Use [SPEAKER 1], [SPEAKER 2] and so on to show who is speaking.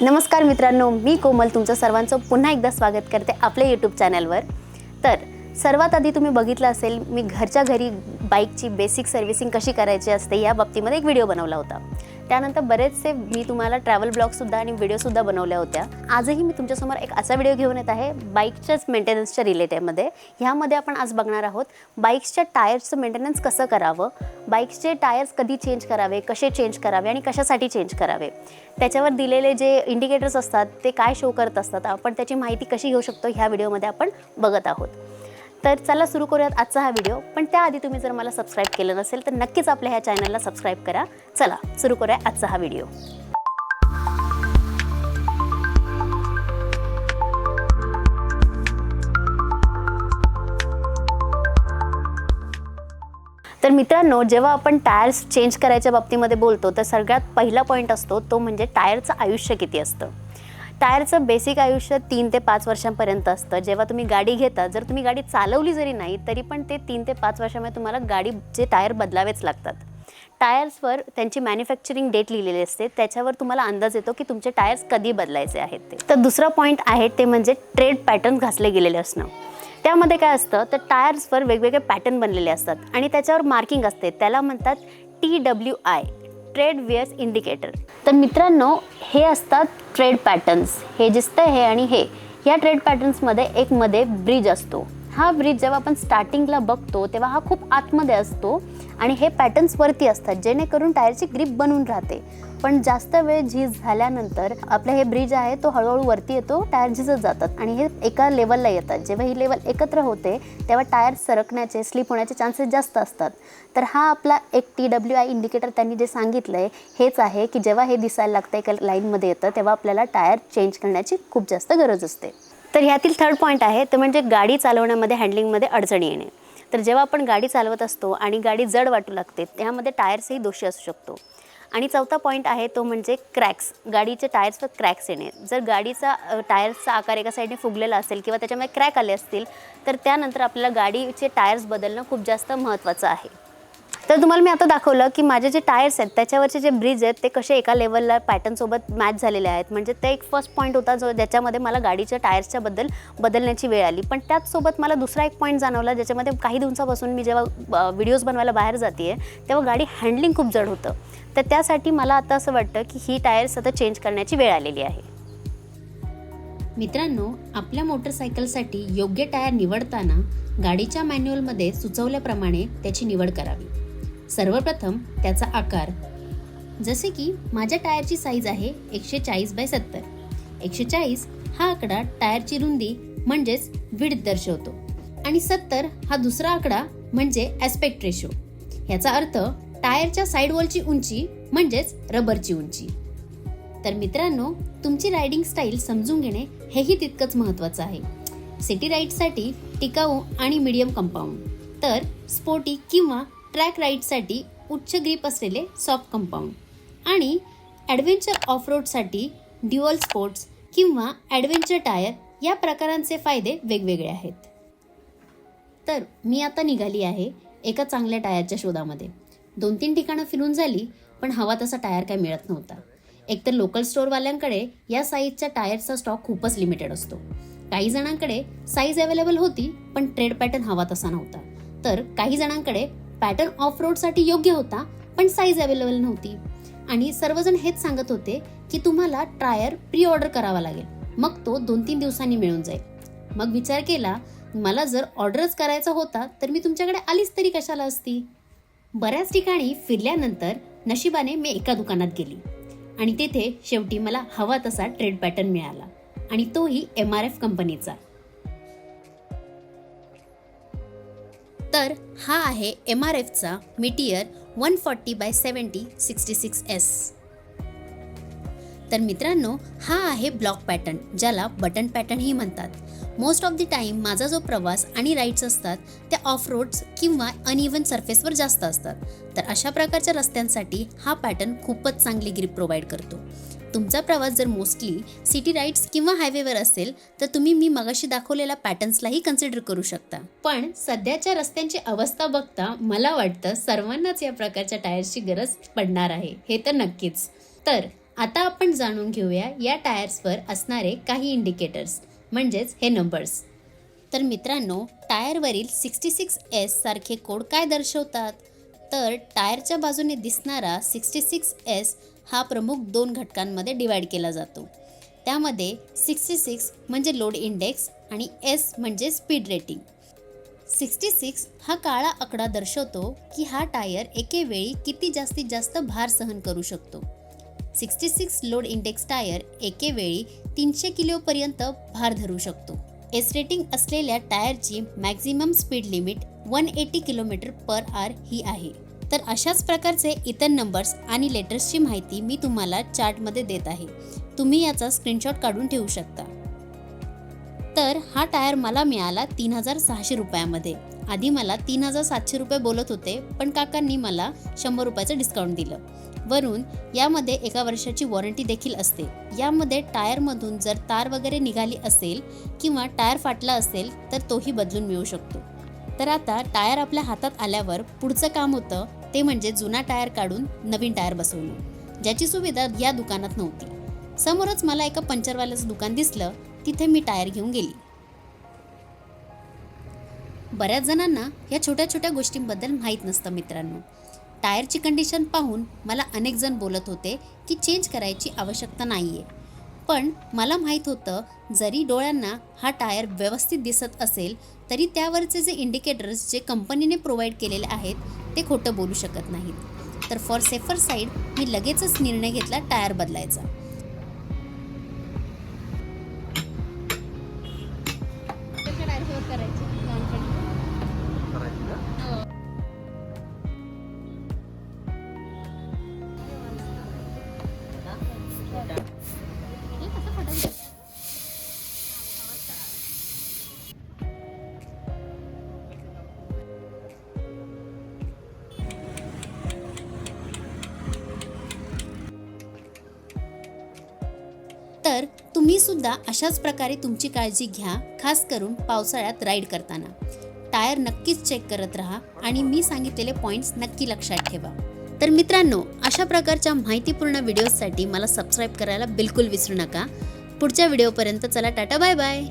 [SPEAKER 1] नमस्कार मित्रांनो मी कोमल तुमचं सर्वांचं पुन्हा एकदा स्वागत करते आपल्या यूट्यूब चॅनलवर तर सर्वात आधी तुम्ही बघितलं असेल मी घरच्या घरी बाईकची बेसिक सर्व्हिसिंग कशी करायची असते या बाबतीमध्ये एक व्हिडिओ बनवला होता. त्यानंतर बरेचसे मी तुम्हाला ट्रॅव्हल ब्लॉगसुद्धा आणि व्हिडिओसुद्धा बनवल्या होत्या. आजही मी तुमच्यासमोर एक असा व्हिडिओ घेऊन येत आहे बाईकच्याच मेंटेनन्सच्या रिलेटेडमध्ये ह्यामध्ये आपण आज बघणार आहोत बाईक्सच्या टायर्सचं मेंटेनन्स कसं करावं बाईक्सचे टायर्स कधी चेंज करावे कसे चेंज करावे आणि कशासाठी चेंज करावे. त्याच्यावर दिलेले जे इंडिकेटर्स असतात ते काय शो करत असतात आपण त्याची माहिती कशी घेऊ शकतो ह्या व्हिडिओमध्ये आपण बघत आहोत. तर चला सुरू करूयात आजचा हा व्हिडिओ पण त्याआधी तुम्ही जर मला सबस्क्राईब केलं नसेल तर नक्कीच आपल्या ह्या चॅनलला सबस्क्राईब करा. चला सुरू करूया आजचा हा व्हिडिओ तर मित्रांनो जेव्हा आपण टायर्स चेंज करायच्या बाबतीमध्ये बोलतो तर सगळ्यात पहिला पॉईंट असतो तो म्हणजे टायरचं आयुष्य किती असतं. टायरचं बेसिक आयुष्य तीन ते पाच वर्षांपर्यंत असतं. जेव्हा तुम्ही गाडी घेता जर तुम्ही गाडी चालवली जरी नाही तरी पण ते तीन ते पाच वर्षामध्ये तुम्हाला गाडीचे टायर बदलावेच लागतात. टायर्सवर त्यांची मॅन्युफॅक्चरिंग डेट लिहिलेली असते. त्याच्यावर तुम्हाला अंदाज येतो की तुमचे टायर्स कधी बदलायचे आहेत ते. तर दुसरा पॉईंट आहे ते म्हणजे ट्रेड पॅटर्न घासले गेलेले असणं. त्यामध्ये काय असतं तर टायर्सवर वेगवेगळे पॅटर्न बनलेले असतात. आणि त्याच्यावर मार्किंग असते. त्याला म्हणतात T W I tread wears indicator. तर मित्रांनो हे असतात ट्रेड पॅटर्न्स. हे दिसतं हे आणि हे. या ट्रेड पॅटर्न्समध्ये एक मध्ये ब्रिज असतो. हा ब्रिज जेव्हा आपण स्टार्टिंगला बघतो तेव्हा हा खूप आतमध्ये असतो आणि हे पॅटर्न्स वरती असतात जेणेकरून टायरची ग्रीप बनून राहते. पण जास्त वेळ झीज झाल्यानंतर आपलं हे ब्रिज आहे तो हळूहळू वरती येतो टायर झिजत जातात. आणि हे एका लेवलला येतात. जेव्हा ही लेवल एकत्र होते तेव्हा टायर सरकण्याचे स्लिप होण्याचे चान्सेस जास्त असतात. तर हा आपला एक टी डब्ल्यू आय इंडिकेटर त्यांनी जे सांगितलं आहे हेच आहे की जेव्हा हे दिसायला लागतं एका लाईनमध्ये येतं तेव्हा आपल्याला टायर चेंज करण्याची खूप जास्त गरज असते. तर ह्यातील थर्ड पॉईंट आहे तो म्हणजे गाडी चालवण्यामध्ये हँडलिंगमध्ये अडचणी येणे. तर जेव्हा आपण गाडी चालवत असतो आणि गाडी जड वाटू लागते त्यामध्ये टायर्सही दोषी असू शकतो. आणि चौथा पॉईंट आहे तो म्हणजे क्रॅक्स गाडीचे टायर्सवर क्रॅक्स येणे. जर गाडीचा टायर्सचा आकार एका साईडने फुगलेला असेल किंवा त्याच्यामध्ये क्रॅक आले असतील तर त्यानंतर आपल्याला गाडीचे टायर्स बदलणं खूप जास्त महत्त्वाचं आहे. तर तुम्हाला मी आता दाखवलं की माझे जे टायर्स आहेत त्याच्यावरचे जे ब्रिज आहेत ते कसे एका लेवलला पॅटर्नसोबत मॅच झालेले आहेत. म्हणजे ते एक फर्स्ट पॉईंट होता जो ज्याच्यामध्ये मला गाडीच्या टायर्सच्या बद्दल बदलण्याची वेळ आली. पण त्याचसोबत मला दुसरा एक पॉईंट जाणवला ज्याच्यामध्ये काही दिवसापासून मी जेव्हा व्हिडिओज बनवायला बाहेर जाते तेव्हा गाडी हँडलिंग खूप जड होतं. तर त्यासाठी मला आता असं वाटतं की ही टायर्स आता चेंज करण्याची वेळ आलेली आहे.
[SPEAKER 2] मित्रांनो आपल्या मोटरसायकलसाठी योग्य टायर निवडताना गाडीच्या मॅन्युअलमध्ये सुचवल्याप्रमाणे त्याची निवड करावी. सर्वप्रथम त्याचा आकार. जसे की माझ्या टायरची साईज आहे एकशे चाळीस बाय सत्तर. एकशे चाळीस हा आकडा टायरची रुंदी म्हणजेच विड दर्शवतो. आणि सत्तर हा दुसरा आकडा म्हणजे ॲस्पेक्ट रेशो ह्याचा अर्थ टायरच्या साईड वॉलची उंची म्हणजेच रबरची उंची. तर मित्रांनो तुमची रायडिंग स्टाईल समजून घेणे हेही तितकंच महत्त्वाचं आहे. सिटी राईडसाठी टिकाऊ आणि मीडियम कंपाऊंड तर स्पोर्टी किंवा ट्रॅक राईडसाठी उच्च ग्रीप असलेले सॉफ्ट कंपाऊंड आणि ॲडव्हेंचर ऑफ रोडसाठी ड्युअल स्पोर्ट्स किंवा ॲडव्हेंचर टायर या प्रकारांचे फायदे वेगवेगळे आहेत. तर मी आता निघाली आहे एका चांगल्या टायरच्या शोधामध्ये. दोन तीन ठिकाणं फिरून झाली पण हवा तसा टायर काय मिळत नव्हता. एकतर लोकल स्टोअरवाल्यांकडे या साईजच्या टायरचा स्टॉक खूपच लिमिटेड असतो. काही जणांकडे साईज अवेलेबल होती पण ट्रेड पॅटर्न हवा तसा नव्हता. तर काही जणांकडे पॅटर्न ऑफ रोडसाठी योग्य होता पण साईज अवेलेबल नव्हती. आणि सर्वजण हेच सांगत होते की तुम्हाला टायर प्री ऑर्डर करावा लागेल. मग तो दोन तीन दिवसांनी मिळून जाईल. मग विचार केला मला जर ऑर्डरच करायचा होता तर मी तुमच्याकडे आलीच तरी कशाला असती? बऱ्याच ठिकाणी फिरल्यानंतर नशिबाने मी एका दुकानात गेली. आणि तेथे शेवटी मला हवा तसा ट्रेड पॅटर्न मिळाला. आणि तोही एम आर एफ कंपनीचा तर हा आहे M R एफचा meteor one forty by seventy sixty six S तर मित्रांनो हा आहे ब्लॉक पॅटर्न ज्याला बटन पॅटर्नही म्हणतात. मोस्ट ऑफ द टाईम माझा जो प्रवास आणि राईड्स असतात त्या ऑफ रोड्स किंवा अनइव्हन सरफेसवर जास्त असतात. तर अशा प्रकारच्या रस्त्यांसाठी हा पॅटर्न खूपच चांगली ग्रीप प्रोव्हाइड करतो. तुमचा प्रवास जर मोस्टली सिटी राईड्स किंवा हायवेवर असेल तर तुम्ही मी मगाशी दाखवलेल्या पॅटर्न्सलाही कन्सिडर करू शकता. पण सध्याच्या रस्त्यांची अवस्था बघता मला वाटतं सर्वांनाच या प्रकारच्या टायर्सची गरज पडणार आहे. हे तर नक्कीच. तर
[SPEAKER 1] आता आपण जाणून घेऊया या टायर्सवर असणारे काही इंडिकेटर्स म्हणजेच हे नंबर्स तर मित्रांनो टायरवरील सिक्स्टी सिक्स एस सारखे कोड काय दर्शवतात? तर टायरच्या बाजूने दिसणारा सिक्स्टी सिक्स एस हा प्रमुख दोन घटकांमध्ये डिवाईड केला जातो. त्यामध्ये सिक्स्टी सिक्स म्हणजे लोड इंडेक्स आणि एस म्हणजे स्पीड रेटिंग सिक्स्टी सिक्स हा काळा आकडा दर्शवतो की हा टायर एके वेळी किती जास्तीत जास्त भार सहन करू शकतो. Sixty six load index tyre एके वेळी तीनशे किलोपर्यंत भार धरू शकतो. एस रेटिंग असलेल्या टायरची maximum speed limit one eighty kilometre per hour ही आहे. तर अशाच प्रकारचे इतर नंबर्स आणि लेटर्सची माहिती मी तुम्हाला चार्टमध्ये देत आहे. तुम्ही याचा स्क्रीनशॉट काढून ठेवू शकता. तर हा टायर मला मिळाला तीन हजार सहाशे रुपयामध्ये. आधी मला तीन हजार सातशे रुपये बोलत होते पण काकांनी मला शंभर रुपयाचं डिस्काउंट दिलं. वरून यामध्ये एका वर्षाची वॉरंटी देखील असते. यामध्ये टायरमधून जर तार वगैरे निघाली असेल किंवा टायर फाटला असेल तर तोही बदलून मिळू शकतो. तर आता टायर आपल्या हातात आल्यावर पुढचं काम होतं ते म्हणजे जुना टायर काढून नवीन टायर बसवणं ज्याची सुविधा या दुकानात नव्हती. समोरच मला एका पंचरवाल्याचं दुकान दिसलं तिथे मी टायर घेऊन गेली. बऱ्याच जणांना या छोट्या छोट्या गोष्टींबद्दल माहीत नसतं मित्रांनो. टायरची कंडिशन पाहून मला अनेक जण बोलत होते की चेंज करायची आवश्यकता नाही आहे पण मला माहीत होतं जरी डोळ्यांना हा टायर व्यवस्थित दिसत असेल तरी त्यावरचे जे इंडिकेटर्स जे कंपनीने प्रोव्हाइड केलेले आहेत ते खोटं बोलू शकत नाहीत. तर फॉर सेफर साईड मी लगेचच निर्णय घेतला टायर बदलायचा. तुम्ही सुद्धा अशाच प्रकारे तुमची काळजी घ्या खास करून पावसाळ्यात राईड करताना. टायर नक्कीच चेक करत राहा आणि मी सांगितलेले पॉईंट्स नक्की लक्षात ठेवा. तर मित्रांनो अशा प्रकारच्या माहितीपूर्ण व्हिडिओजसाठी मला सबस्क्राईब करायला बिलकुल विसरू नका. पुढच्या व्हिडिओपर्यंत चला टाटा बाय बाय!